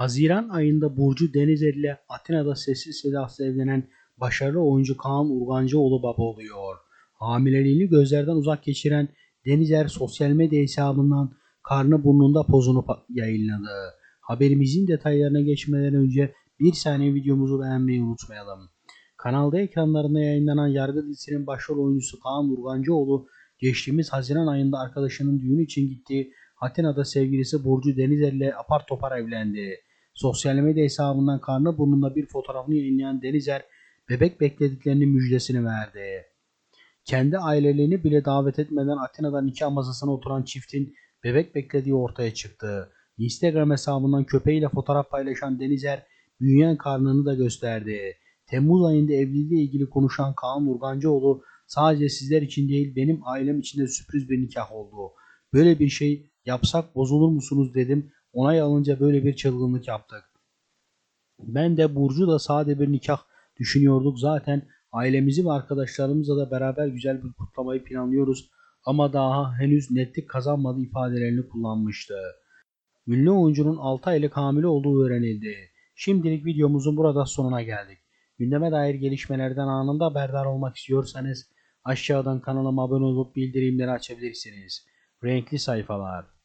Haziran ayında Burcu Denizer ile Atina'da sessiz sedasız evlenen başarılı oyuncu Kaan Urgancıoğlu baba oluyor. Hamileliğini gözlerden uzak geçiren Denizer sosyal medya hesabından karnı burnunda pozunu yayınladı. Haberimizin detaylarına geçmeden önce bir saniye videomuzu beğenmeyi unutmayalım. Kanalda ekranlarında yayınlanan Yargı dizisinin başrol oyuncusu Kaan Urgancıoğlu geçtiğimiz Haziran ayında arkadaşının düğünü için gittiği Atina'da sevgilisi Burcu Denizer ile apar topar evlendi. Sosyal medya hesabından karnı burnunda bir fotoğrafını yayınlayan Denizer bebek beklediklerinin müjdesini verdi. Kendi ailelerini bile davet etmeden Atina'da nikah masasına oturan çiftin bebek beklediği ortaya çıktı. Instagram hesabından köpeğiyle fotoğraf paylaşan Denizer büyüyen karnını da gösterdi. Temmuz ayında evliliğiyle ilgili konuşan Kaan Urgancıoğlu sadece sizler için değil benim ailem için de sürpriz bir nikah oldu. Böyle bir şey yapsak bozulur musunuz dedim. Onay alınca böyle bir çılgınlık yaptık. Ben de Burcu da sade bir nikah düşünüyorduk. Zaten ailemizi ve arkadaşlarımızla da beraber güzel bir kutlamayı planlıyoruz. Ama daha henüz netlik kazanmadı ifadelerini kullanmıştı. Ünlü oyuncunun 6 aylık hamile olduğu öğrenildi. Şimdilik videomuzun burada sonuna geldik. Gündeme dair gelişmelerden anında haberdar olmak istiyorsanız aşağıdan kanalıma abone olup bildirimleri açabilirsiniz. Renkli sayfalar.